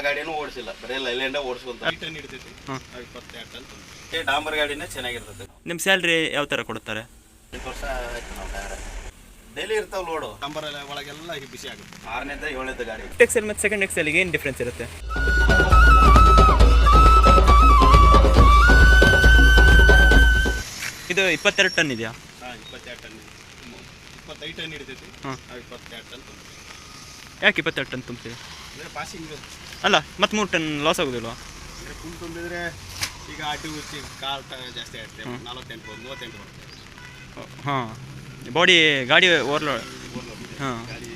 ಗಾಡಿನೂ ಓಡಿಸಿಲ್ಲ. ಬರೀ ಲೈಲ್ಯಾಂಡೇ ಓಡಿಸ್ಕೊಂತ ಟನ್ ಹಿಡಿತೈತಿ. ಹಾಂ. ಇಪ್ಪತ್ತೆರಡು ಟನ್ ತಂದು. ಡಾಂಬರ್ ಗಾಡಿನೇ ಚೆನ್ನಾಗಿರ್ತದೆ. ನಿಮ್ಮ ಸ್ಯಾಲ್ರಿ ಯಾವ ತರ ಕೊಡ್ತಾರೆ? ಎಂಟು ವರ್ಷ ಆಯ್ತು ನಾವು ಡೈಲಿ ಇರ್ತಾವ ಲೋಡು ಡಾಂಬರ್ ಒಳಗೆಲ್ಲ ಹಿ- ಬಿಸಿ ಆಗುತ್ತೆ. ಆರನೇದ ಏಳನೇದ ಗಾಡಿ. ಎಕ್ಸೆಲ್ ಮತ್ತು ಸೆಕೆಂಡ್ ಎಕ್ಸೆಲ್ಗೆ ಏನು ಡಿಫ್ರೆನ್ಸ್ ಇರುತ್ತೆ? ಇದು ಇಪ್ಪತ್ತೆರಡು ಟನ್ ಇದೆಯಾ? ಹಾಂ ಇಪ್ಪತ್ತೆರಡು ಟನ್ ಇಪ್ಪತ್ತೈದು ಟನ್ ಹಿಡಿತೈತಿ. ಹಾಂ. ಇಪ್ಪತ್ತೆರಡು ಟನ್ ಯಾಕೆ ಇಪ್ಪತ್ತೆರಡು ಟನ್ ತುಂಬ್ತೀವಿ ಪಾಸಿಂಗ್ ಅಲ್ಲ ಮತ್ತೆ ಮೂರು ಟನ್ ಲಾಸ್ ಆಗೋದಿಲ್ವಾ? ಅಂದರೆ ಫುಲ್ ತುಂಬಿದ್ರೆ ಈಗ ಅಡ್ಡಿ ಉಚ್ಚಿ ಜಾಸ್ತಿ ಆಗುತ್ತೆ. ನಲವತ್ತೆಂಟು ಬರುತ್ತೆ, ಮೂವತ್ತೆಂಟು ಬರುತ್ತೆ ಹಾಂ. ಬಾಡಿ ಗಾಡಿ ಓವರ್ಲೋಡ್ ಹಾಂ. ಗಾಡಿ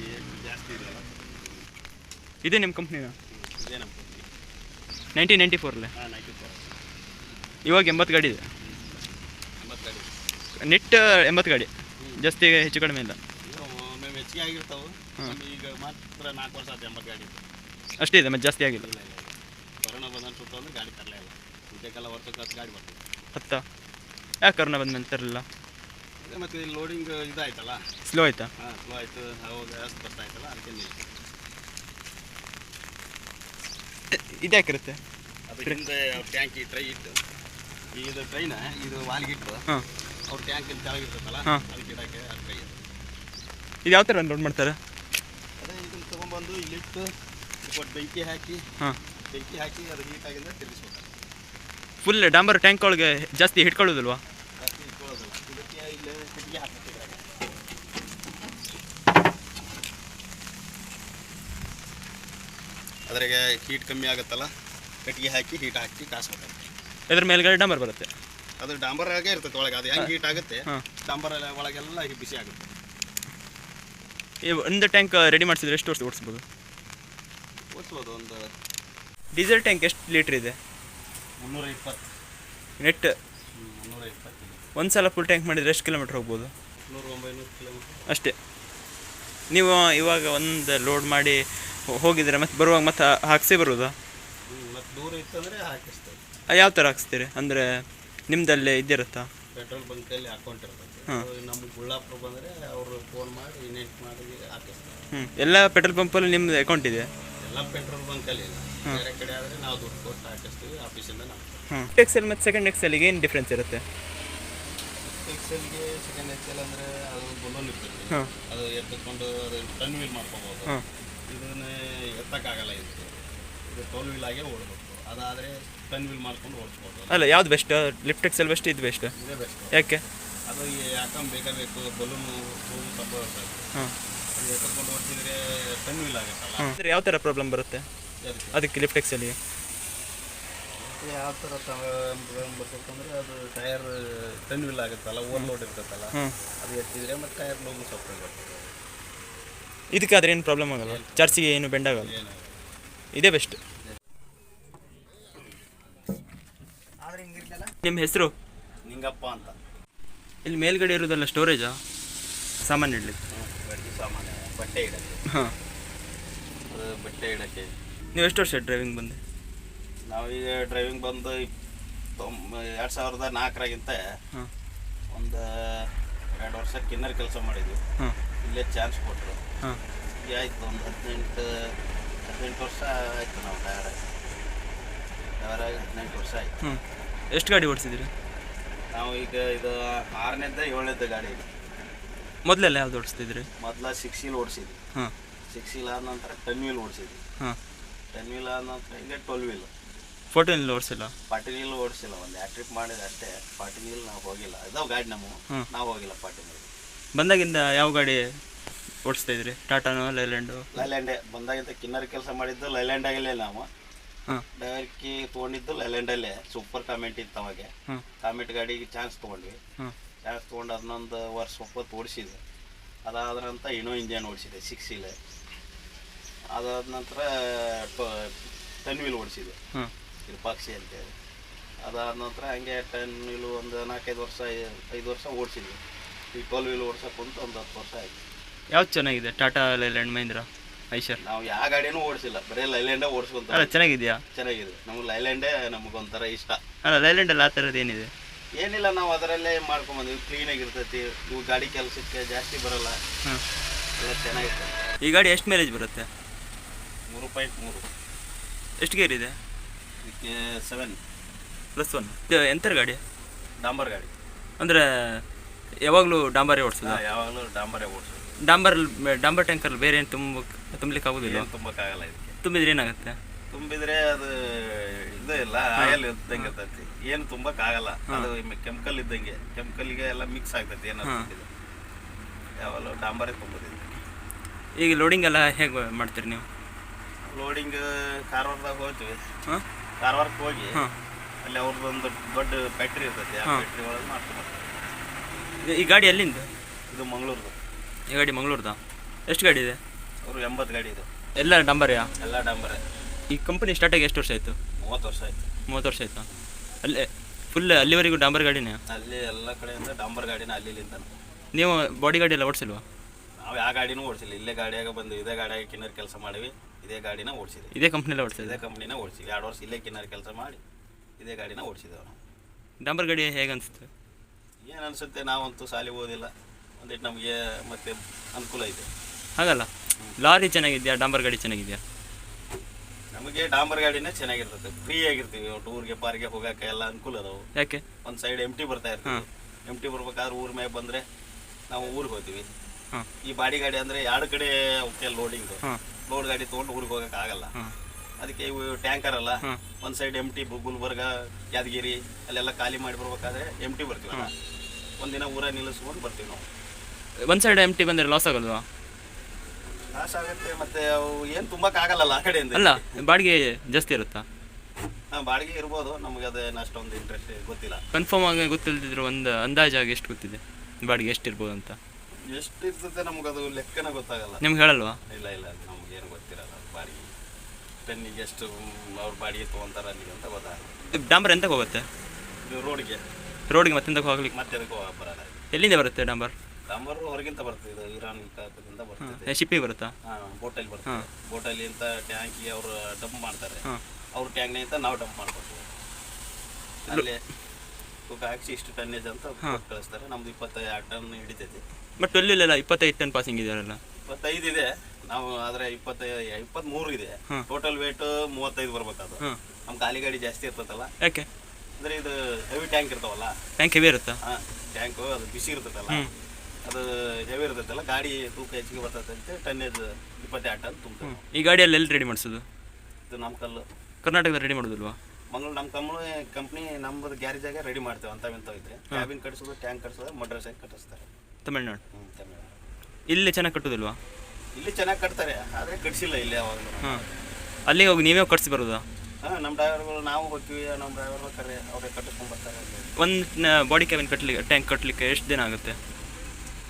ಜಾಸ್ತಿ ಇದೆಯಲ್ಲ ಇದೇ ನಿಮ್ಮ ಕಂಪ್ನಿನ ಇದೇ ನಮ್ಮ ನೈನ್ಟೀನ್ ನೈಂಟಿ ಫೋರ್ಲೆ ಹಾಂ ನೈಂಟಿ ಫೋರ್ ಇವಾಗ ಎಂಬತ್ತು ಗಾಡಿ ಇದೆ? ಎಂಬತ್ತು ಗಾಡಿ. ನೆಟ್ ಎಂಬತ್ತು ಗಾಡಿ. ಜಾಸ್ತಿ ಹೆಚ್ಚು ಕಡಿಮೆ ಇಲ್ಲ. ಆಗಿರ್ತಾವೆ. ಈಗ ಮಾತ್ರ ನಾಲ್ಕು ವರ್ಷ ಆಯ್ತು ಎಂಬತ್ತು ಗಾಡಿ ಅಷ್ಟೇ ಇದೆ ಮತ್ತೆ ಜಾಸ್ತಿ ಆಗಿಲ್ಲ. ಇಲ್ಲ ಇಲ್ಲ ಕೊರೋನಾ ಬಂದ ಅಂದ್ರೆ ಗಾಡಿ ತರಲೇ ಇಲ್ಲ. ಇದಕ್ಕೆಲ್ಲ ವರ್ಷಕ್ಕೆ ಹತ್ತು ಗಾಡಿ ಬರ್ತದೆ. ಹತ್ತ? ಯಾಕೆ ಕರೋನಾ ಬಂದ ನಂತರ ಅದೇ ಮತ್ತೆ ಇಲ್ಲಿ ಲೋಡಿಂಗ್ ಇದಾಯ್ತಲ್ಲ? ಸ್ಲೋ ಆಯ್ತಾ? ಹಾಂ ಸ್ಲೋ ಆಯ್ತು. ಅವಾಗ ಜಾಸ್ತಿ ಬರ್ತಾ ಆಯ್ತಲ್ಲ ಅದಕ್ಕೆ ನಿಲ್ತು ಇದು ಯಾಕಿರುತ್ತೆ ಅದು ಹಿಂದೆ ಅವ್ರ ಟ್ಯಾಂಕಿ ಟ್ರೈ ಇಟ್ಟು ಇದು ಟ್ರೈನ ಇದು ವಾಲ್ಗಿಟ್ಟು ಹಾಂ. ಅವ್ರ ಟ್ಯಾಂಕ್ ಇಲ್ಲಿ ಕೆಳಗಿರ್ತದಲ್ಲ ಹಾಂ. ಅದಕ್ಕೆ ಇಡಕ್ಕೆ ಅದು ಇದು ಯಾವ ಥರ ಲೋಡ್ ಮಾಡ್ತಾರೆ? ಅದೇ ಇದನ್ನು ತೊಗೊಂಬಂದು ಇಲ್ಲಿಟ್ಟು ಕೊಟ್ಟು ಬೆಂಕಿ ಹಾಕಿ ಹಾಂ. ಬೆಂಕಿ ಹಾಕಿ ಅದು ಹೀಟ್ ಆಗಿಂದ ತಿರುಗಿಸ್ಬೇಕು. ಫುಲ್ ಡಾಂಬರ್ ಟ್ಯಾಂಕ್ ಒಳಗೆ ಜಾಸ್ತಿ ಹಿಡ್ಕೊಳ್ಳೋದಿಲ್ವಾ? ಜಾಸ್ತಿ ಹಿಡ್ಕೊಳ್ಳೋದು. ಇದಕ್ಕೆ ಇಲ್ಲಿ ಕಟ್ಟಿಗೆ ಹಾಕ್ಬೇಕು ಅದ್ರಾಗೆ ಹೀಟ್ ಕಮ್ಮಿ ಆಗುತ್ತಲ್ಲ ಕಟ್ಟಿಗೆ ಹಾಕಿ ಹೀಟ್ ಹಾಕಿ ಕಾಸ್ಬೇಕು. ಇದ್ರ ಮೇಲ್ಗಡೆ ಡಾಂಬರ್ ಬರುತ್ತೆ? ಅದು ಡಾಂಬರ್ ಆಗೇ ಇರ್ತದೆ ಒಳಗೆ ಅದು ಹೆಂಗೆ ಹೀಟ್ ಆಗುತ್ತೆ ಡಾಂಬರ್ ಒಳಗೆಲ್ಲ ಬಿಸಿ ಆಗುತ್ತೆ. ಒಂದು ಟ್ಯಾಂಕ್ ರೆಡಿ ಮಾಡಿಸಿದ್ರೆ ಎಷ್ಟು ವರ್ಷ ಓಡಿಸ್ಬೋದು? ಓಡಿಸ್ಬೋದು ಒಂದು ಡೀಸೆಲ್ ಟ್ಯಾಂಕ್ ಎಷ್ಟು ಲೀಟ್ರ್ ಇದೆ? ಮುನ್ನೂರ ಇಪ್ಪತ್ತು ನೆಟ್ ಮುನ್ನೂರ ಇಪ್ಪತ್ತು ಒಂದು ಸಲ ಫುಲ್ ಟ್ಯಾಂಕ್ ಮಾಡಿದರೆ ಎಷ್ಟು ಕಿಲೋಮೀಟ್ರ್ ಹೋಗ್ಬೋದು? ನೂರು ಒಂಬೈನೂರು ಕಿಲೋಮೀಟರ್ ಅಷ್ಟೇ. ನೀವು ಇವಾಗ ಒಂದು ಲೋಡ್ ಮಾಡಿ ಹೋಗಿದ್ರೆ ಮತ್ತೆ ಬರುವಾಗ ಮತ್ತೆ ಹಾಕ್ಸೇ ಬರೋದಾ? ಮತ್ತು ದೂರ ಇತ್ತಂದರೆ ಹಾಕಿಸ್ತೀವಿ. ಯಾವ ಥರ ಹಾಕ್ಸ್ತೀರಿ? ಅಂದರೆ ನಿಮ್ಮದಲ್ಲೇ ಇದ್ದಿರುತ್ತಾ? ಪೆಟ್ರೋಲ್ ಬಂಕಲ್ಲಿ ಅಕೌಂಟ್ ಹಾಂ. ನಮ್ಗೆ ಗುಳ್ಳಾಪುರ ಬಂದರೆ ಅವರು ಫೋನ್ ಮಾಡಿ ಇನೆಕ್ಟ್ ಮಾಡಿ ಹಾಕಿಸ್ತಾರೆ. ಹ್ಞೂ ಎಲ್ಲ ಪೆಟ್ರೋಲ್ ಪಂಪಲ್ಲಿ ನಿಮ್ದು ಅಕೌಂಟ್ ಇದೆ ಎಲ್ಲ ಪೆಟ್ರೋಲ್ ಬಂಕಲ್ಲಿ ಇಲ್ಲ. ಬೇರೆ ಕಡೆ ಆದರೆ ನಾವು ದುಡ್ಡು ಕೊಟ್ಟು ಹಾಕಿಸ್ತೀವಿ ಆಫೀಸಿಂದ ನಾವು. ಹ್ಞೂ ಎಕ್ಸೆಲ್ ಮತ್ತು ಸೆಕೆಂಡ್ ಎಕ್ಸೆಲ್ಗೆ ಏನು ಡಿಫ್ರೆನ್ಸ್ ಇರುತ್ತೆ? ಎಕ್ಸೆಲ್ಗೆ ಸೆಕೆಂಡ್ ಎಕ್ಸೆಲ್ ಅಂದರೆ ಅದು ಬಲೂನ್ ಇರ್ತದೆ. ಹಾಂ ಅದು ಎತ್ತಕೊಂಡು ಅದು ಟನ್ ವೀಲ್ ಮಾಡ್ಕೋಬೋದು. ಹಾಂ ಇದನ್ನ ಎತ್ತಕ್ಕಾಗಲ್ಲ ಇದು. ಇದು ಟೋಲ್ ವೀಲ್ ಆಗೇ ಓಡಬೇಕು. ಅದಾದರೆ ಟನ್ ವೀಲ್ ಮಾಡ್ಕೊಂಡು ಓಡಿಸ್ಬೋದು. ಅಲ್ಲ ಯಾವ್ದು ಬೆಸ್ಟ್ ಲಿಫ್ಟ್ ಎಕ್ಸೆಲ್ ಬೆಸ್ಟ್ ಇದು ಬೆಸ್ಟ್ ಇದೇ ಬೆಸ್ಟ್ ಯಾಕೆ? ಅದು ಯಾಕಂದ್ರೆ ಬೇಕಾ ಬೇಕು ಬಲೂನು ಹೂವು ಹಾಂ. ಅದು ಎತ್ಕೊಂಡು ಓಡಿಸಿದ್ರೆ ಟನ್ ವೀಲ್ ಆಗುತ್ತಲ್ಲ? ಅಂದ್ರೆ ಅಂದರೆ ಯಾವ ಥರ ಪ್ರಾಬ್ಲಮ್ ಬರುತ್ತೆ? ಅದಕ್ಕೆ ಅದಕ್ಕೆ ಯಾವ ತರ ಯಾವ ಥರ ಬರ್ತಂದ್ರೆ ಅದು ಟೈರ್ ಟನ್ ಇಲ್ಲ ಆಗುತ್ತಲ್ಲ ಓವರ್ಲೋಡ್ ಇರ್ತೈತಲ್ಲ. ಹಾಂ. ಅದು ಎತ್ತಿದ್ರೆ ಮತ್ತೆ ಟೈರ್ ಲೋಗು ಸ್ವಲ್ಪ ಬರ್ತದೆ. ಇದಕ್ಕಾದ್ರೆ ಏನು ಪ್ರಾಬ್ಲಮ್ ಆಗಲ್ಲ? ಚರ್ಚಿಗೆ ಏನು ಬೆಂಡ್ ಆಗಲ್ಲ? ಆದ್ರೆ ಇದೇ ಬೆಸ್ಟ್ ನಿಮ್ಮ ಹೆಸರು? ನಿಂಗಪ್ಪ ಅಂತ. ಇಲ್ಲಿ ಮೇಲ್ಗಡೆ ಇರೋದಲ್ಲ ಸ್ಟೋರೇಜಾ ಸಾಮಾನು ಇಡಲಿಕ್ಕೆ. ಸಾಮಾನು ಬಟ್ಟೆ ಇಡಕ್ಕೆ. ಹಾಂ. ಬಟ್ಟೆ ಇಡಕ್ಕೆ. ನೀವು ಎಷ್ಟು ವರ್ಷ ಡ್ರೈವಿಂಗ್ ಬಂದೆ? ನಾವೀಗ ಡ್ರೈವಿಂಗ್ ಬಂದು ಎರಡು ಸಾವಿರದ ನಾಲ್ಕರಾಗಿಂತ ಹಾಂ. ಒಂದು ಎರಡು ವರ್ಷ ಕಿನ್ನರ್ ಕೆಲಸ ಮಾಡಿದ್ವಿ. ಹಾಂ. ಇಲ್ಲೇ ಚಾನ್ಸ್ ಕೊಟ್ಟರು ಹಾಂ. ಆಯ್ತು ಒಂದು ಹದಿನೆಂಟು ಹದಿನೆಂಟು ವರ್ಷ ಆಯಿತು ನಾವು ಡ್ರೈವರ್ ಡ್ರೈವರಾಗಿ ಹದಿನೆಂಟು ವರ್ಷ ಆಯ್ತು. ಹ್ಞೂ ಎಷ್ಟು ಗಾಡಿ ಓಡಿಸಿದ್ದೀರಿ? ನಾವು ಈಗ ಇದು ಆರನೇದ ಏಳನೇದ ಗಾಡಿ ಇದು. ಮೊದಲೆಲ್ಲ ಯಾವ್ದು ಓಡಿಸ್ತಿದ್ರಿ? ಮೊದಲ ಸಿಕ್ಸ್ ವೀಲ್ ಓಡಿಸಿದ್ವಿ. ಹಾಂ. ಸಿಕ್ಸ್ ವೀಲ್ ಆದ ನಂತರ ಟೆನ್ ವೀಲ್ ಓಡಿಸಿದ್ವಿ. ಹಾಂ. ಟೆನ್ ವೀಲ್ ಆದ ನಂತರ ಈಗ ಟ್ವೆಲ್ ವೀಲ್ ಫೋಟೋನಲ್ಲಿ ಓಡಿಸಿಲ್ಲ? ಪಾರ್ಟಿ ವೀಲ್ ಓಡಿಸಿಲ್ಲ. ಒಂದು ಎರಡು ಟ್ರಿಪ್ ಮಾಡಿದ್ರೆ ಅಷ್ಟೇ. ಪಾರ್ಟಿ ವೀಲ್ ನಾವು ಹೋಗಿಲ್ಲ. ಇದಾವೆ ಗಾಡಿ ನಮ್ಮ ಹ್ಮ್. ನಾವು ಹೋಗಿಲ್ಲ ಪಾರ್ಟಿ ವೀಲ್ ಬಂದಾಗಿಂದ ಯಾವ ಗಾಡಿ ಓಡಿಸ್ತಾ ಇದ್ರಿ? ಟಾಟಾನೋ ಲೈಲ್ಯಾಂಡು? ಲೈಲ್ಯಾಂಡೆ ಬಂದಾಗಿಂದ ಕಿನ್ನರ್ ಕೆಲಸ ಮಾಡಿದ್ದು ಲೈಲ್ಯಾಂಡ್ ಆಗಿಲ್ಲ ನಾವು. ಡ್ರೈವರ್ಕಿ ತೊಗೊಂಡಿದ್ದು ಲೈಲ್ಯಾಂಡಲ್ಲೇ ಸೂಪರ್ ಕಾಮೆಂಟ್ ಇತ್ತು ಅವಾಗ ಕಾಮೆಂಟ್ ಗಾಡಿಗೆ ಚಾನ್ಸ್ ತೊಗೊಂಡ್ವಿ. ಚಾನ್ಸ್ ತೊಗೊಂಡು ಅದನ್ನೊಂದು ವರ್ಷ ಒಪ್ಪತ್ತು ಓಡಿಸಿದೆ. ಅದಾದ ನಂತರ ಇನ್ನೋ ಇಂಜನ್ ಓಡಿಸಿದೆ ಸಿಕ್ಸ್ ವೀಲ್ ಅದಾದ ನಂತರ ಟೆನ್ ವೀಲ್ ಓಡಿಸಿದೆ. ವಿರೂಪಾಕ್ಷಿ ಅಂತೇಳಿ. ಅದಾದ ನಂತರ ಹಂಗೆ ಟೆನ್ ವೀಲು ಒಂದು ನಾಲ್ಕೈದು ವರ್ಷ ಐದು ವರ್ಷ ಓಡಿಸಿದ್ವಿ. ಈ ಟ್ವೆಲ್ ವೀಲ್ ಓಡಿಸೋಕ್ಕಂತ ಕುಂತು ಒಂದು ಹತ್ತು ವರ್ಷ ಆಯಿತು. ಯಾವ್ದು ಚೆನ್ನಾಗಿದೆ? ಟಾಟಾ ಲೈಲ್ಯಾಂಡ್ ಮಹೀಂದ್ರ ಐಶರ್ ನಾವು ಯಾವ ಗಾಡಿನೂ ಓಡಿಸಿಲ್ಲ. ಬರೀ ಲೈಲ್ಯಾಂಡೇ ಓಡಿಸ್ಕೊಂತ ಅಲ್ಲ ಚೆನ್ನಾಗಿದೆಯಾ? ಚೆನ್ನಾಗಿದೆ. ನಮ್ಗೆ ಲೈಲ್ಯಾಂಡೇ ನಮಗೊಂಥರ ಇಷ್ಟ. ಅಲ್ಲ ಲೈಲ್ಯಾಂಡಲ್ಲಿ ಆ ಥರದ್ದು ಏನಿದೆ? ಏನಿಲ್ಲ ನಾವು ಅದರಲ್ಲೇ ಮಾಡ್ಕೊಂಬಂದ್ವಿ ಕ್ಲೀನಾಗಿರ್ತೈತಿ ಇವು ಗಾಡಿ ಕೆಲಸಕ್ಕೆ ಜಾಸ್ತಿ ಬರಲ್ಲ. ಹಾಂ. ಎಲ್ಲ ಚೆನ್ನಾಗಿರ್ತದೆ ಈ ಗಾಡಿ ಎಷ್ಟು ಮೈಲೇಜ್ ಬರುತ್ತೆ? ಮೂರು ಪಾಯಿಂಟ್ ಮೂರು. ಎಷ್ಟು ಗೇರ್ ಇದೆ? ಇದಕ್ಕೆ ಸೆವೆನ್ ಪ್ಲಸ್ ಒನ್ ಎಂತರ ಎಂಥರ ಗಾಡಿ? ಡಾಂಬರ್ ಗಾಡಿ. ಅಂದರೆ ಯಾವಾಗಲೂ ಡಾಂಬರೇ ಓಡಿಸೋದು? ಯಾವಾಗಲೂ ಡಾಂಬರೇ ಓಡಿಸೋದು. ಡಾಂಬರ್ ಡಾಂಬರ್ ಟ್ಯಾಂಕರ್ ಬೇರೆ ಏನು ತುಂಬ ತುಂಬಲಿಕ್ಕೆ ಆಗೋದಿಲ್ಲ? ತುಂಬಕ್ಕಾಗಲ್ಲ ಇದಕ್ಕೆ. ತುಂಬಿದ್ರೆ ಏನಾಗುತ್ತೆ? ತುಂಬಿದ್ರೆ ಅದು ಇದು ಇಲ್ಲ ಆಯಲ್ ಇದ್ದಂಗೆ ಇರ್ತೈತಿ. ಏನು ತುಂಬಕ್ಕಾಗಲ್ಲ ಅದು ಕೆಮಿಕಲ್ ಇದ್ದಂಗೆ. ಕೆಮಿಕಲ್ಗೆ ಎಲ್ಲ ಮಿಕ್ಸ್ ಆಗ್ತೈತಿ ಏನೋ. ಯಾವಾಗಲೂ ಡಾಂಬರೇ ತುಂಬೋದಿಲ್ಲ ಈಗ ಲೋಡಿಂಗ್ ಎಲ್ಲ ಹೇಗೆ ಮಾಡ್ತೀರಿ ನೀವು? ಲೋಡಿಂಗ್ ಕಾರವಾರದಾಗ ಹೋಗ್ತೀವಿ. ಕಾರವಾರಕ್ಕೆ ಹೋಗಿ ಅಲ್ಲಿ ಅವ್ರದ್ದೊಂದು ದೊಡ್ಡ ಫ್ಯಾಕ್ಟ್ರಿ ಇರ್ತೈತಿ ಆ. ಫ್ಯಾಕ್ಟ್ರಿ ಒಳಗೆ ಮಾಡ್ತೀವಿ ಈ ಗಾಡಿ ಎಲ್ಲಿಂದ? ಇದು ಮಂಗಳೂರ್ದು. ಈ ಗಾಡಿ ಮಂಗಳೂರ್ದ? ಎಷ್ಟು ಗಾಡಿ ಇದೆ? ಅವರು ಎಂಬತ್ತು ಗಾಡಿ ಇದೆ. ಎಲ್ಲ ಡಾಂಬರ್ಯಾ? ಎಲ್ಲ ಡಂಬರ್. ಈ ಕಂಪನಿ ಸ್ಟಾರ್ಟ್ ಆಗಿ ಎಷ್ಟು ವರ್ಷ ಆಯಿತು? ಮೂವತ್ತು ವರ್ಷ ಆಯಿತು. ಮೂವತ್ತು ವರ್ಷ ಆಯಿತು? ಅಲ್ಲೇ ಫುಲ್ ಅಲ್ಲಿವರೆಗೂ ಡಾಂಬರ್ ಗಾಡಿನೇ? ಅಲ್ಲಿ ಎಲ್ಲ ಕಡೆಯಿಂದ ಡಾಂಬರ್ ಗಾಡಿನ ಅಲ್ಲಿ ಇಲ್ಲಿಂದ ನೀವು ಬಾಡಿ ಗಾಡಿ ಎಲ್ಲ ಓಡಿಸಿಲ್ವಾ? ನಾವು ಯಾವ ಗಾಡಿನೂ ಓಡಿಸಿಲ್ಲ. ಇಲ್ಲೇ ಗಾಡಿಯಾಗ ಬಂದು ಇದೇ ಗಾಡಿಯಾಗ ಕಿನ್ನರ್ ಕೆಲಸ ಮಾಡಿವಿ ಇದೇ ಗಾಡಿನ ಓಡಿಸಿದೆ ಇದೇ ಕಂಪ್ನಿಲ್ಲ ಓಡಿಸಿದೆ ಇದೇ ಕಂಪ್ನಿನ ಓಡಿಸಿದ್ವಿ. ಎರಡು ವರ್ಷ ಇಲ್ಲೇ ಕಿನ್ನರ್ ಕೆಲಸ ಮಾಡಿ ಇದೇ ಗಾಡಿನ ಓಡಿಸಿದ್ದೇವೆ ನಾವು. ಡಾಂಬರ್ ಗಾಡಿ ಹೇಗೆ ಅನಿಸುತ್ತೆ? ಏನು ಅನಿಸುತ್ತೆ? ನಾವಂತೂ ಸಾಲಿ ಓದಿಲ್ಲ. ಒಂದಿಟ್ಟು ನಮಗೆ ಮತ್ತೆ ಅನುಕೂಲ ಇದೆ. ಹಾಗಲ್ಲ? ಲಾರಿ ಚೆನ್ನಾಗಿದೆಯಾ? ಡಾಂಬರ್ ಗಾಡಿ ಚೆನ್ನಾಗಿದೆಯಾ? ನಮಗೆ ಡಾಂಬರ್ ಗಾಡಿನೇ ಚೆನ್ನಾಗಿರ್ತದೆ. ಫ್ರೀ ಆಗಿರ್ತೀವಿ. ಟೂರ್ಗೆ ಪಾರ್ಗೆ ಹೋಗಕ್ಕೆ ಎಲ್ಲ ಅನುಕೂಲ ಅದಾವು. ಯಾಕೆ? ಒಂದು ಸೈಡ್ ಎಂಟಿ ಬರ್ತಾ ಇರ್ತೀವಿ ಎಂಟಿ ಬರ್ಬೇಕಾದ್ರೆ ಊರ್ ಮ್ಯಾಗ ಬಂದ್ರೆ ನಾವು ಊರಿಗೆ ಹೋಗ್ತೀವಿ. ಈ ಬಾಡಿ ಗಾಡಿ ಅಂದ್ರೆ ಎರಡು ಕಡೆ ಅವಕ್ಕೆ ಲೋಡಿಂಗ್ ಲೋಡ್ ಗಾಡಿ ತೊಗೊಂಡು ಊರಿಗೆ ಹೋಗಕ್ಕೆ ಆಗಲ್ಲ. ಅದಕ್ಕೆ ಇವು ಟ್ಯಾಂಕರ್ ಅಲ್ಲ. ಒಂದ್ side empty Gulbarga Yadgiri ಅಲ್ಲೆಲ್ಲ ಖಾಲಿ ಮಾಡಿ ಬರ್ಬೇಕಾದ್ರೆ ಎಂ ಟಿ ಬರ್ತೀವಲ್ಲ ಒಂದಿನ ಊರ ನಿಲ್ಲಿಸ್ಕೊಂಡು ಬರ್ತೀವಿ ನಾವು. ಒಂದು ಸೈಡ್ ಎಂ ಟಿ ಬಂದರೆ ಲಾಸ್ ಆಗೋಲ್ವಾ? ಆಗುತ್ತೆ ಮತ್ತೆ ಅವು ಏನು ತುಂಬಕ್ಕಾಗಲ್ಲ ಆ ಕಡೆಯಿಂದ. ಅಲ್ಲ ಬಾಡಿಗೆ ಜಾಸ್ತಿ ಇರುತ್ತಾ? ಹಾ, ಬಾಡಿಗೆ ಇರ್ಬೋದು ನಮ್ಗೆ ಅದೇನು ಅಷ್ಟೊಂದು ಇಂಟ್ರೆಸ್ಟ್ ಗೊತ್ತಿಲ್ಲ. ಕನ್ಫರ್ಮ್ ಆಗಿ ಗೊತ್ತಿಲ್ದಿದ್ರು ಒಂದು ಅಂದಾಜಾಗಿ ಎಷ್ಟು ಗೊತ್ತಿದೆ? ಬಾಡಿಗೆ ಎಷ್ಟು ಇರ್ಬೋದು ಅಂತ? ಎಷ್ಟು ಇರ್ತದೆ ನಮ್ಗೆ ಅದು ಲೆಕ್ಕನ ಗೊತ್ತಾಗಲ್ಲ. ನಿಮ್ಗೆ ಹೇಳಲ್ವಾ? ಇಲ್ಲ ಇಲ್ಲ ನಮ್ಗೆ ನಮ್ಗೇನು ಗೊತ್ತಿರಲ್ಲ ಅದು ಬಾಡಿಗೆ ಟೆನ್ನಿಗೆ ಎಷ್ಟು ಅವ್ರ ಬಾಡಿಗೆ ತೊಗೊಂತಾರೆ ಅಲ್ಲಿಗೆ ಅಂತ ಗೊತ್ತಾಗಲ್ಲ ಡಾಂಬರ್ ಎಂತಕ್ಕೆ ಹೋಗುತ್ತೆ? ಇದು ರೋಡ್ಗೆ ರೋಡಿಗೆ ಮತ್ತೆಂತಕ್ಕೆ ಹೋಗ್ಲಿಕ್ಕೆ? ಮತ್ತೆ ಎದಕ್ಕೆ ಹೋಗಕ್ಕೆ ಬರಲ್ಲ. ಎಲ್ಲಿಂದ ಬರುತ್ತೆ ಡಾಂಬರ್? ಡಾಂಬರ್ ಹೊರಗಿಂತ ಬರ್ತದೆ ಇದು ಇರಾನ್ ಕಾಕದಿಂದ ಬರ್ತದೆ. ಶಿಪ್ಪಿಗೆ ಬರುತ್ತಾ? ಹಾಂ ಬೋಟಲ್ಲಿ ಬರ್ತದೆ. ಬೋಟಲ್ಲಿ ಅಂತ ಟ್ಯಾಂಕಿ ಅವರು ಡಂಪ್ ಮಾಡ್ತಾರೆ. ಅವ್ರ ಟ್ಯಾಂಕ್ನಿಂದ ನಾವು ಡಂಪ್ ಮಾಡ್ಕೊತೀವಿ. ಅಲ್ಲೇ ತೂಕ ಹಾಕ್ಸಿ ಇಷ್ಟು ಟನ್ನೇಜ್ ಅಂತ ಕಳಿಸ್ತಾರೆ. ನಮ್ದು ಇಪ್ಪತ್ತೈದು ಟನ್ ಹಿಡಿತೈತಿ. ಬಟ್ ಅಲ್ಲೆಲ್ಲ ಇಪ್ಪತ್ತೈದು ಟನ್ ಪಾಸಿಂಗ್ ಇದೆಯಲ್ಲ ಇಪ್ಪತ್ತೈದು ಇದೆ. ನಾವು ಆದ್ರೆ ಇಪ್ಪತ್ತೈದು ಇಪ್ಪತ್ತ್ಮೂರು ಇದೆ. ಟೋಟಲ್ ವೇಟ್ ಮೂವತ್ತೈದು ಬರ್ಬೇಕದು. ನಮ್ಮ ಖಾಲಿ ಗಾಡಿ ಜಾಸ್ತಿ ಇರ್ತದಲ್ಲ ಯಾಕೆ? ಅಂದರೆ ಇದು ಹೆವಿ ಟ್ಯಾಂಕ್ ಇರ್ತಾವಲ್ಲ? ಟ್ಯಾಂಕ್ ಹೆವಿ ಇರುತ್ತಾ? ಹಾಂ ಟ್ಯಾಂಕು ಅದು ಬಿಸಿ ಇರ್ತದಲ್ಲ ಅದು ಹೆವಿ ಇರ್ತೈತಲ್ಲ ಗಾಡಿ ತೂಕ ಹೆಚ್ಚಿಗೆ ಬರ್ತೈತೆ ಅಂತ ಟನ್ನೇಜ್ ಇಪ್ಪತ್ತೆರಡು ಟನ್ ತುಂಬ ಈ ಗಾಡಿಯಲ್ಲಿ ಎಲ್ಲಿ ರೆಡಿ ಮಾಡಿಸೋದು? ಇದು ನಮ್ಮ ಕಲ್ಲು. ಕರ್ನಾಟಕದಲ್ಲಿ ರೆಡಿ ಮಾಡೋದಿಲ್ವಾ? ಮಂಗಳೂರು ನಮ್ಮ ಕಂಪ್ನಿ ಕಂಪ್ನಿ ನಮ್ಮದು ಗ್ಯಾರೇಜಾಗೆ ರೆಡಿ ಮಾಡ್ತೇವೆ ಅಂತ ಇಂಥವು ಇದ್ರೆ ಕ್ಯಾಬಿನ್ ಕಟ್ಸೋದು ಟ್ಯಾಂಕ್ ಕಟ್ಸೋದು ಮಡ್ರಸ್ ಆಗಿ ಕಟ್ಟಿಸ್ತಾರೆ ತಮಿಳ್ನಾಡು? ಹ್ಞೂ ತಮಿಳ್ನಾಡು. ಇಲ್ಲಿ ಚೆನ್ನಾಗಿ ಕಟ್ಟೋದಿಲ್ವಾ? ಇಲ್ಲಿ ಚೆನ್ನಾಗಿ ಕಟ್ತಾರೆ ಆದರೆ ಕಟ್ಸಿಲ್ಲ ಇಲ್ಲಿ ಯಾವಾಗಲೂ. ಹಾಂ ಅಲ್ಲಿಗೆ ಹೋಗಿ ನೀವೇ ಕಟ್ಸಿ ಬರೋದು? ಹಾಂ ನಮ್ಮ ಡ್ರೈವರ್ಗಳು ನಾವು ಹೋಗ್ತೀವಿ ನಮ್ಮ ಡ್ರೈವರ್ ಕರೆ ಅವರೇ ಕಟ್ಟಿಸ್ಕೊಂಡು ಬರ್ತಾರೆ ಒಂದು ಬಾಡಿ ಕ್ಯಾಬಿನ್ ಕಟ್ಟಲಿಕ್ಕೆ ಟ್ಯಾಂಕ್ ಕಟ್ಟಲಿಕ್ಕೆ ಎಷ್ಟು ದಿನ ಆಗುತ್ತೆ?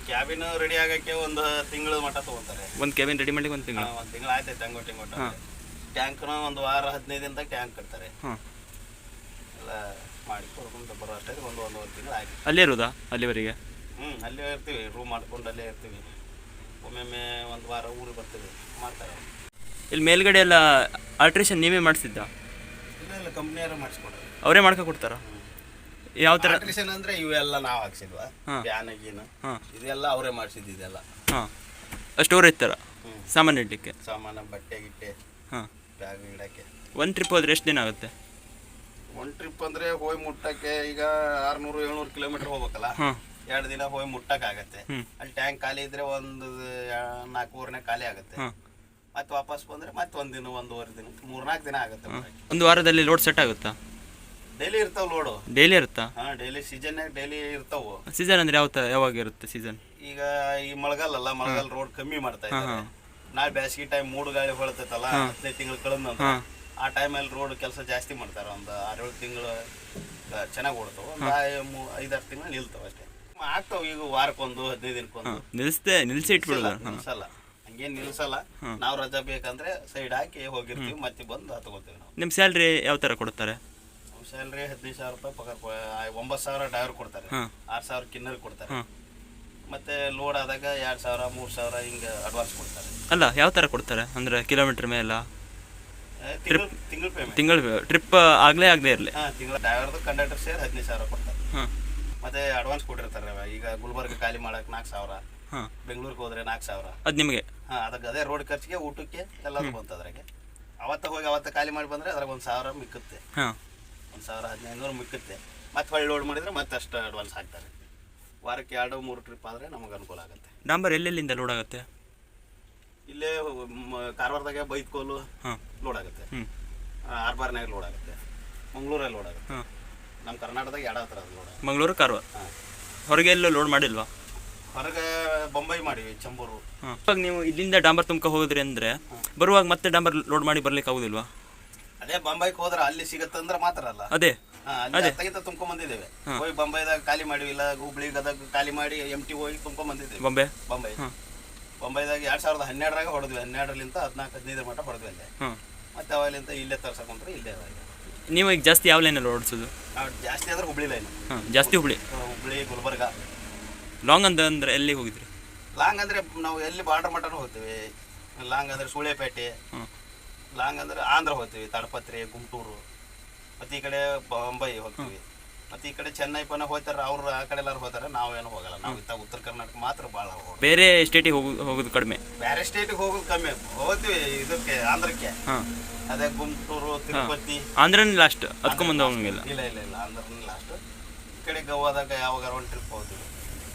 ಕ್ಯಾಬಿನ್ ರೆಡಿ ಆಗಕ್ಕೆ ಒಂದು ತಿಂಗಳು ಮಟ್ಟ ತೊಗೊತಾರೆ. ಒಂದು ಕ್ಯಾಬಿನ್ ರೆಡಿ ಮಾಡ್ಲಿಕ್ಕೆ ಒಂದು ತಿಂಗಳು? ಒಂದು ತಿಂಗಳು ಆಯ್ತು ತಂಗೋಟಿ ಮಟ್ಟ ಟ್ಯಾಂಕ್ನ ಒಂದು ವಾರ ಹದಿನೈದು ದಿನದಾಗ ಟ್ಯಾಂಕ್ ಕಟ್ತಾರೆ. ಹಾಂ. ಎಲ್ಲ ಮಾಡಿ ಕೊಡ್ಕೊಂಡು ಬರೋ ಅಷ್ಟೇ ಒಂದು ಒಂದೂವರೆ ತಿಂಗಳು ಆಯ್ತು. ಅಲ್ಲೇ ಇರೋದಾ? ಅಲ್ಲಿವರೆಗೆ? ಹ್ಞೂ ಅಲ್ಲೇ ಇರ್ತೀವಿ ರೂಮ್ ಮಾಡ್ಕೊಂಡು ಅಲ್ಲೇ ಇರ್ತೀವಿ. ಒಮ್ಮೊಮ್ಮೆ ಒಂದು ವಾರ ಊರಿಗೆ ಬರ್ತೀವಿ ಮಾಡ್ತಾರೆ. ಇಲ್ಲಿ ಮೇಲ್ಗಡೆ ಎಲ್ಲ ಆಲ್ಟ್ರೇಷನ್ ನೀವೇ ಮಾಡಿಸಿದ್ದ? ಇಲ್ಲ ಇಲ್ಲ ಕಂಪ್ನಿಯವರು ಮಾಡಿಸ್ಕೊಡ್ರಿ ಅವರೇ ಮಾಡ್ಕೊ ಕೊಡ್ತಾರಾ? ಯಾವ ತರ? ಆಲ್ಟ್ರೇಷನ್ ಅಂದರೆ ಇವೆಲ್ಲ ನಾವು ಹಾಕ್ಸಿದ್ವಾ. ಹಾಂ. ಫ್ಯಾನ್ ಗೀನು. ಹಾಂ. ಇದೆಲ್ಲ ಅವರೇ ಮಾಡಿಸಿದ್ದು ಇದೆಲ್ಲ. ಹಾಂ. ಸ್ಟೋರ್ ಇರ್ತಾರ ಸಾಮಾನು ಇಡಲಿಕ್ಕೆ? ಸಾಮಾನು ಬಟ್ಟೆ ಗಿಟ್ಟೆ ಹಾಂ. ಬ್ಯಾಗ್ ಇಡಕ್ಕೆ. ಒಂದು ಟ್ರಿಪ್ ಹೋದ್ರೆ ಎಷ್ಟು ದಿನ ಆಗುತ್ತೆ? ಒಂದು ಟ್ರಿಪ್ ಅಂದ್ರೆ ಹೋಗಿ ಮುಟ್ಟಕ್ಕೆ ಈಗ ಆರುನೂರು ಏಳ್ನೂರು ಕಿಲೋಮೀಟರ್ ಹೋಗ್ಬೇಕಲ್ಲ? ಹಾಂ. ಎರಡು ದಿನ ಹೋಗಿ ಮುಟ್ಟಕ್ಕಾಗತ್ತೆ ಹ್ಞೂ ಅಲ್ಲಿ ಟ್ಯಾಂಕ್ ಖಾಲಿ ಇದ್ರೆ ಒಂದು ನಾಲ್ಕೂವರೆನೇ ಖಾಲಿ ಆಗುತ್ತೆ. ಹಾಂ. ಮತ್ತೆ ವಾಪಸ್ ಬಂದ್ರೆ ಮತ್ತೆ ಒಂದು ದಿನ ಒಂದೂವರೆ ದಿನ ಮೂರ್ನಾಲ್ಕು ದಿನ ಆಗುತ್ತೆ ಒಂದು ವಾರದಲ್ಲಿ ಲೋಡ್ ಸೆಟ್ ಆಗುತ್ತಾ? ಡೈಲಿ ಇರ್ತಾವ ಲೋಡು ಡೈಲಿ ಇರುತ್ತಾ? ಹಾ ಡೈಲಿ ಸೀಸನ್ ಡೈಲಿ ಇರ್ತಾವು. ಸೀಸನ್ ಅಂದ್ರೆ ಯಾವ ತ- ಯಾವಾಗ ಇರುತ್ತೆ ಸೀಸನ್ ಈಗ ಈ ಮಳೆಗಾಲ ಅಲ್ಲ ಮಳೆಗಾಲ ರೋಡ್ ಕಮ್ಮಿ ಮಾಡ್ತಾ ಇದ್ದಾರೆ. ನಾಳೆ ಬ್ಯಾಸಗಿ ಟೈಮ್ ಮೂಡು ಗಾಳಿ ಹೊಳತೈತಲ್ಲ ಹದಿನೈದು ತಿಂಗಳು ಕಳೆದ ಆ ಟೈಮ್ ಅಲ್ಲಿ ಟೈಮಲ್ಲಿ ರೋಡ್ ಕೆಲಸ ಜಾಸ್ತಿ ಮಾಡ್ತಾರೆ. ಒಂದು ಆರೇಳು ತಿಂಗಳು ಚೆನ್ನಾಗಿ ಓಡ್ತಾವೆ. ಒಂದು ಐದಾರು ತಿಂಗಳು ನಿಲ್ತಾವ ಅಷ್ಟೇ. ಆಗ್ತಾವ ಈಗ ವಾರಕ್ಕೊಂದು ಹದಿನೈದು ದಿನಕ್ಕೊಂದು. ನಿಲ್ಸದೆ ನಿಲ್ಸಿ ಇಟ್ಬಿಡಲ್ಲ ಇಟ್ಬಿಡೋದು. ನಿಲ್ಸಲ್ಲ. ಹಂಗೇನ್ ನಿಲ್ಸಲ್ಲ. ನಾವು ರಜಾ ಬೇಕಂದ್ರೆ ಸೈಡ್ ಹಾಕಿ ಹೋಗಿರ್ತೀವಿ ಮತ್ತೆ ಬಂದು ಹತ್ಕೋತೀವಿ ನಾವು. ನಿಮ್ಮ ಸ್ಯಾಲ್ರಿ ಯಾವ ತರ ಕೊಡ್ತಾರೆ? ಸ್ಯಾಲ್ರಿ ಹದಿನೈದು ಸಾವಿರ ರೂಪಾಯಿ ಪಗಾರ ಕೊ- ಒಂಬತ್ತು ಸಾವಿರ ಡ್ರೈವರ್ ಕೊಡ್ತಾರೆ. ಆರು ಸಾವಿರ ಕಿನ್ನರ್ ಕೊಡ್ತಾರೆ. ಮತ್ತೆ ಲೋಡ್ ಆದಾಗ ಎರಡು ಸಾವಿರ ಮೂರು ಸಾವಿರ ಹಿಂಗೆ ಅಡ್ವಾನ್ಸ್ ಕೊಡ್ತಾರೆ. ಅಲ್ಲ ಯಾವ ಥರ ಕೊಡ್ತಾರೆ? ಅಂದರೆ ಕಿಲೋಮೀಟ್ರ್ ಮೇಲೆ ತಿಂಗಳು ತಿಂಗಳು ಪೇಮೆಂಟ್ ತಿಂಗಳ ಟ್ರಿಪ್ ಆಗಲೇ ಆಗದೆ ಇರಲಿ. ಹಾಂ ತಿಂಗಳು ಡ್ರೈವರ್ದು ಕಂಡಕ್ಟರ್ ಸೇರಿ ಹದಿನೈದು ಸಾವಿರ ಕೊಡ್ತಾರೆ. ಹಾಂ. ಮತ್ತೆ ಅಡ್ವಾನ್ಸ್ ಕೊಟ್ಟಿರ್ತಾರೆ ಅವ. ಈಗ ಗುಲ್ಬರ್ಗ ಖಾಲಿ ಮಾಡಕ್ಕೆ ನಾಲ್ಕು ಸಾವಿರ. ಹಾಂ. ಬೆಂಗಳೂರಿಗೆ ಹೋದ್ರೆ ನಾಲ್ಕು ಸಾವಿರ. ಅದು ನಿಮಗೆ? ಹಾಂ ಅದಕ್ಕೆ ಅದೇ ರೋಡ್ ಖರ್ಚಿಗೆ ಊಟಕ್ಕೆ ಎಲ್ಲ ಬಂತು ಅದ್ರಾಗೆ. ಅವತ್ತ ಹೋಗಿ ಅವತ್ತ ಖಾಲಿ ಮಾಡಿ ಬಂದರೆ ಅದ್ರಾಗ ಒಂದು ಸಾವಿರ ಮಿಕ್ಕುತ್ತೆ. ಹಾಂ. ಒಂದು ಸಾವಿರ ಹದಿನೈದು ನೂರು ಮಿಕ್ಕುತ್ತೆ ಮತ್ತೆ ಹೊಳ್ಳಿ ಲೋಡ್ ಮಾಡಿದರೆ ಮತ್ತೆ ಅಷ್ಟು ಅಡ್ವಾನ್ಸ್ ಹಾಕ್ತಾರೆ. ವಾರಕ್ಕೆ ಎರಡು ಮೂರು ಟ್ರಿಪ್ ಆದರೆ ನಮಗೆ ಅನುಕೂಲ ಆಗುತ್ತೆ. ಡಾಂಬರ್ ಎಲ್ಲೆಲ್ಲಿಂದ ಲೋಡ್ ಆಗುತ್ತೆ? ಇಲ್ಲೇ ಮ- ಕಾರವಾರದಾಗೆ ಬೈತ್ಕೋಲು ಹಾಂ. ಲೋಡ್ ಆಗುತ್ತೆ. ಹ್ಞೂ ಆರ್ಬಾರ್ನಾಗ ಲೋಡ್ ಆಗುತ್ತೆ. ಮಂಗಳೂರಲ್ಲಿ ಲೋಡ್ ಆಗುತ್ತೆ. ಹಾಂ. ನಮ್ಮ ಕರ್ನಾಟಕದಾಗ ಎರಡು ಹತ್ರ ಲೋಡ್ ಮಂಗಳೂರು ಕಾರವಾರ? ಹಾಂ. ಹೊರಗೆ ಎಲ್ಲೂ ಲೋಡ್ ಮಾಡಿಲ್ವಾ? ಹೊರಗೆ ಬೊಂಬೈ ಮಾಡಿವಿ ಚಂಬೂರು. ಹಾಂ. ಇವಾಗ ನೀವು ಇಲ್ಲಿಂದ ಡಾಂಬರ್ ತುಂಬ್ಕೊ ಹೋಗಿದ್ರಿ ಅಂದರೆ ಬರುವಾಗ ಮತ್ತೆ ಡಾಂಬರ್ ಲೋಡ್ ಮಾಡಿ ಬರ್ಲಿಕ್ಕೆ ಆಗುದಿಲ್ವಾ ಅದೇ ಬೊಂಬೈಗೆ ಹೋದ್ರೆ ಅಲ್ಲಿ ಸಿಗತ್ತಂದ್ರೆ ಮಾತ್ರ ಅಲ್ಲ. ಅದೇ. ಹಾ, ಅಲ್ಲಿ ಅತ್ತಗಿಂತ ತುಂಬ್ಕೊಂಡ್ ಬಂದಿದ್ದೇವೆ. ಹೋಗಿ ಬಂಬೈದಾಗ ಖಾಲಿ ಮಾಡಿವಿ ಇಲ್ಲ ಹುಬ್ಳಿ ಗದಗ ಖಾಲಿ ಮಾಡಿ ಎಂ ಟಿ ಹೋಗಿ ತುಂಬ್ಕೊಂಡ್ ಬಂದಿದ್ದೇವೆ. ಬೊಂಬೆ? ಬೊಂಬೈ. ಬೊಂಬೈದಾಗ ಎರಡ್ ಸಾವಿರದ ಹನ್ನೆರಡರಾಗ ಹೊಡೆದ್ವಿ ಹನ್ನೆರಡರಿಂದ ಹದಿನಾಲ್ಕು ಹದಿನೈದರ ಮಟ್ಟ ಹೊಡೆದ್ವಿ ಅಲ್ಲೇ. ಮತ್ತೆ ಅವಾಗಲಿಂದ ಇಲ್ಲೇ ತರ್ಸಕೊಂಡ್ರೆ ಇಲ್ಲೇ ನೀವು ಈಗ ಜಾಸ್ತಿ ಯಾವ ಲೈನ್ ಓಡಿಸೋದು? ಜಾಸ್ತಿ ಆದ್ರೆ ಹುಬ್ಳಿ ಲೈನ್ ಜಾಸ್ತಿ ಹುಬ್ಳಿ. ಹುಬ್ಳಿ ಗುಲ್ಬರ್ಗ. ಲಾಂಗ್ ಅಂತ ಅಂದ್ರೆ ಎಲ್ಲಿ ಹೋಗಿದ್ರಿ? ಲಾಂಗ್ ಅಂದ್ರೆ ನಾವು ಎಲ್ಲಿ ಬಾರ್ಡರ್ ಮಟನೂ ಹೋಗ್ತೀವಿ. ಲಾಂಗ್ ಅಂದ್ರೆ ಸೂಳೆಪೇಟೆ. ಲಾಂಗ್ ಅಂದ್ರೆ ಆಂಧ್ರ ಹೋಗ್ತೀವಿ ತಡಪತ್ರಿ ಗುಂಟೂರು. ಮತ್ತೆ ಈ ಕಡೆ ಬಾಂಬೈ ಹೋಗ್ತೀವಿ. ಮತ್ತೆ ಈ ಕಡೆ ಚೆನ್ನೈ ಪನ ಹೋಗ್ತಾರ ಅವ್ರು ಆ ಕಡೆ ಎಲ್ಲಾರು ಹೋಗ್ತಾರೆ ನಾವೇನು ಹೋಗಲ್ಲ. ನಾವು ಇತ್ತ ಉತ್ತರ ಕರ್ನಾಟಕ ಮಾತ್ರ ಬಹಳ ಹೋಗೋದು. ಬೇರೆ ಸ್ಟೇಟಿಗೆ ಹೋಗುದು ಹೋಗೋದು ಕಡಿಮೆ. ಬೇರೆ ಸ್ಟೇಟಿಗೆ ಹೋಗೋದು ಕಮ್ಮಿ. ಹೋಗ್ತೀವಿ ಇದಕ್ಕೆ ಆಂಧ್ರಕ್ಕೆ. ಅದೇ ಗುಂಟೂರು ತಿರುಪತಿ. ಆಂಧ್ರನ ಲಾಸ್ಟ್ ಹೋಗಂಗಿಲ್ಲ. ಇಲ್ಲ ಇಲ್ಲ ಇಲ್ಲ ಆಂಧ್ರನ ಲಾಸ್ಟ್ ಈ ಕಡೆ ಗೋವಾದಾಗ ಯಾವಾಗ ಒಂದು ಟ್ರಿಪ್ ಹೋಗ್ತೀವಿ.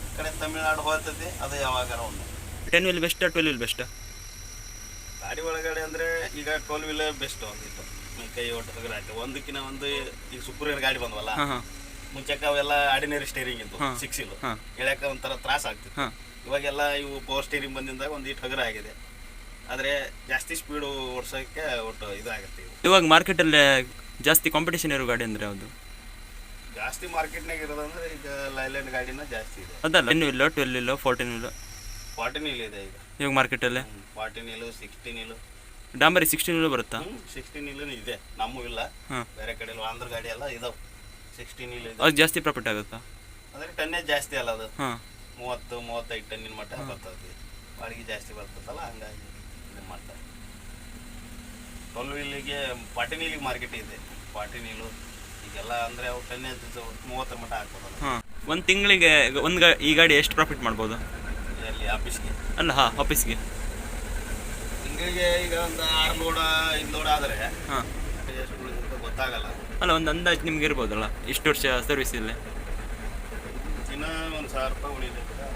ಈ ಕಡೆ ತಮಿಳ್ನಾಡು ಹೋಗ್ತದೆ ಅದು ಯಾವಾಗ ಒಂದು. Ten wheel best twelve wheel best ಗಾಡಿ ಒಳಗಡೆ ಅಂದ್ರೆ ಈಗ ಟೋಲ್ ವೀಲರ್ ಬೆಸ್ಟ್ ಒಂದಿತ್ತು ಕೈ ಒಟ್ಟು ಹಗರ ಆಯ್ತು ಒಂದಕ್ಕಿನ ಒಂದು ಈಗ ಸುಪ್ರಿಯರ್ ಗಾಡಿ ಬಂದ್ವಲ್ಲ ಮುಂಚೆಕ ಅವೆಲ್ಲ ಆರ್ಡಿನರಿ ಸ್ಟೇರಿಂಗ್ ಇತ್ತು. ಸಿಕ್ಸ್ ಇಲ್ ಹಾ. ಎಳ್ಯಾಕ ಒಂಥರ ತ್ರಾಸ ಆಗ್ತಿತ್ತು. ಇವಾಗೆಲ್ಲ ಇವು ಪವರ್ ಸ್ಟೇರಿಂಗ್ ಬಂದಿಂದಾಗ ಒಂದು ಇಟ್ಟು ಹಗರ ಆಗಿದೆ. ಆದರೆ ಜಾಸ್ತಿ ಸ್ಪೀಡು ಓಡಿಸೋಕ್ಕೆ ಒಟ್ಟು ಇದಾಗುತ್ತೆ ಇವು. ಇವಾಗ ಮಾರ್ಕೆಟಲ್ಲಿ ಜಾಸ್ತಿ ಕಾಂಪಿಟೇಷನ್ ಇರೋ ಗಾಡಿ ಅಂದರೆ ಯಾವುದು? ಜಾಸ್ತಿ ಮಾರ್ಕೆಟ್ನಾಗ ಇರೋದಂದ್ರೆ ಈಗ ಲೈಲ್ಯಾಂಡ್ ಗಾಡಿನ ಜಾಸ್ತಿ ಇದೆ. ಅದಲ್ಲ ಇನ್ನು ಇಲ್ಲ ಟ್ವೆಲ್ ಇಲ್ಲ ಫೋರ್ಟೀನ್ ಇಲ್ಲ ಫೋರ್ಟೀನ್ ಇಲ್ಲ ಇದೆ ಈಗ. ಇವಾಗ ಮಾರ್ಕೆಟಲ್ಲಿ ಫಾರ್ಟಿನ್ ಇಲು ಸಿಕ್ಸ್ಟೀನ್ ಇಲು ಡಾಂಬರಿ ಸಿಕ್ಸ್ಟೀನ್ ಇಲ್ಲೂ ಬರುತ್ತಾ? ಸಿಕ್ಸ್ಟೀನ್ ಇಲು ಇದೆ ನಮಗೂ ಇಲ್ಲ. ಹಾಂ. ಬೇರೆ ಕಡೆ ಆಂಧ್ರ ಗಾಡಿ ಎಲ್ಲ ಇದಾವೆ. ಸಿಕ್ಸ್ಟೀನ್ ಇಲ್ಲೂ ಇದೆ. ಅದು ಜಾಸ್ತಿ ಪ್ರಾಫಿಟ್ ಆಗುತ್ತಾ? ಅಂದರೆ ಟನ್ನೇ ಜಾಸ್ತಿ ಅಲ್ಲ ಅದು. ಹಾಂ. ಮೂವತ್ತು ಮೂವತ್ತೈದು ಟನ್ನಿನ ಮಟ್ಟ ಬರ್ತದೆ. ಬಾಡಿಗೆ ಜಾಸ್ತಿ ಬರ್ತದಲ್ಲ ಹಂಗಾಗಿ ಇದು ಮಾಡ್ತಾರೆ. ಟೊಲ್ ವೀಲಿಗೆ ಮಾರ್ಕೆಟ್ ಇದೆ. ಫಾರ್ಟಿನ್ ವೀಲು ಈಗೆಲ್ಲ ಅಂದರೆ ಅವು ಟನ್ನೇ ಮೂವತ್ತರ ಮಟ್ಟ ಆಗ್ತದಲ್ಲ ಒಂದು ತಿಂಗಳಿಗೆ ಒಂದು ಈ ಗಾಡಿ ಎಷ್ಟು ಪ್ರಾಫಿಟ್ ಮಾಡ್ಬೋದು? ಎಲ್ಲಿ ಆಫೀಸ್ಗೆ ಅಲ್ಲ ಹಾಂ ಆಫೀಸ್ಗೆ ತಿಂಗಳಿಗೆ ಈಗ ಒಂದು ಆರು ಲೋಡ ಐದು ಲೋಡ್ ಆದರೆ ಹಾಂ ಗೊತ್ತಾಗಲ್ಲ. ಅಲ್ಲ ಒಂದು ಅಂದಾಜು ನಿಮ್ಗೆ ಇರ್ಬೋದಲ್ಲ ಇಷ್ಟು ವರ್ಷ ಸರ್ವಿಸ್ ಇಲ್ಲ? ದಿನ ಒಂದು ಸಾವಿರ ರೂಪಾಯಿ ಉಳಿತೈತೆ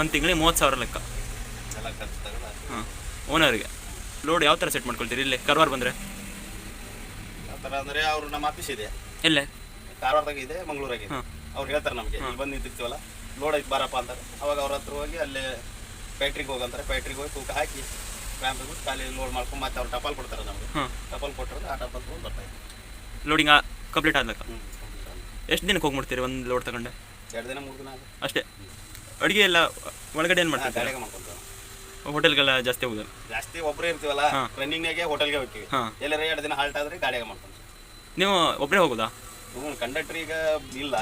ಒಂದು ತಿಂಗಳಿಗೆ ಮೂವತ್ತು ಸಾವಿರ ಲೆಕ್ಕ. ಎಲ್ಲ ಖರ್ಚು ತಗೊಳ್ಳ ಹಾಂ ಓನರ್ಗೆ ಲೋಡ್ ಯಾವ ಥರ ಸೆಟ್ ಮಾಡ್ಕೊಳ್ತೀರಿ ಇಲ್ಲೇ ಕಾರವಾರ ಬಂದರೆ? ಆ ಥರ ಅಂದರೆ ಅವರು ನಮ್ಮ ಆಫೀಸ್ ಇದೆ. ಎಲ್ಲೇ? ಕಾರವಾರದಾಗ ಇದೆ ಮಂಗಳೂರಾಗಿದೆ. ಅವ್ರು ಹೇಳ್ತಾರೆ ನಮಗೆ ಇಲ್ಲಿ ಬಂದು ನಿಂತಿರ್ತೀವಲ್ಲ? ಲೋಡ್ ಐತೆ ಬಾರಪ್ಪ ಅಂತಾರೆ. ಅವಾಗ ಅವ್ರ ಹತ್ರ ಹೋಗಿ ಅಲ್ಲೇ ಫ್ಯಾಕ್ಟ್ರಿಗೆ ಹೋಗಂತಾರೆ. ಫ್ಯಾಕ್ಟ್ರಿಗೆ ಹೋಗಿ ತೂಕ ಹಾಕಿ ಬಿಟ್ಟು ಖಾಲಿ ಲೋಡ್ ಮಾಡ್ಕೊಂಡು ಮತ್ತೆ ಅವ್ರು ಟಪಾಲ್ ಕೊಡ್ತಾರೆ ನಮಗೆ. ಹಾಂ. ಟಪಾಲ್ ಕೊಟ್ಟರೆ ಆ ಟಪಾಲ್ ತೊಗೊಂಡು ಲೋಡಿಂಗ್ ಕಂಪ್ಲೀಟ್ ಆದ್ಲಕ್ಕ ಎಷ್ಟು ದಿನಕ್ಕೆ ಹೋಗ್ಬಿಡ್ತೀರಿ ಒಂದು ಲೋಡ್ ತಗೊಂಡೆ? ಎರಡು ದಿನ ಮೂರು ದಿನ ಆಗುತ್ತೆ. ಅಷ್ಟೇ. ಅಡುಗೆ ಎಲ್ಲ ಒಳಗಡೆ ಏನು ಮಾಡ್ತಾರೆ? ಗಾಡಿಗೆ ಮಾಡ್ಕೊಂತೀವಿ ಹೋಟೆಲ್ಗೆಲ್ಲ ಜಾಸ್ತಿ ಹೋಗೋದು ಜಾಸ್ತಿ ಒಬ್ಬರೇ ಇರ್ತೀವಲ್ಲ ಹಾಂ. ರನ್ನಿಂಗ್ನಾಗೆ ಹೋಟೆಲ್ಗೆ ಹೋಗ್ತೀವಿ. ಹಾಂ. ಎಲ್ಲರ ಎರಡು ದಿನ ಹಾಲ್ಟ್ ಆದ್ರೆ ಗಾಡಿಗೆ ಮಾಡ್ಕೊಂತೀವಿ. ನೀವು ಒಬ್ಬರೇ ಹೋಗೋದಾ? ಕಂಡಕ್ಟ್ರ್ ಈಗ ಇಲ್ಲ.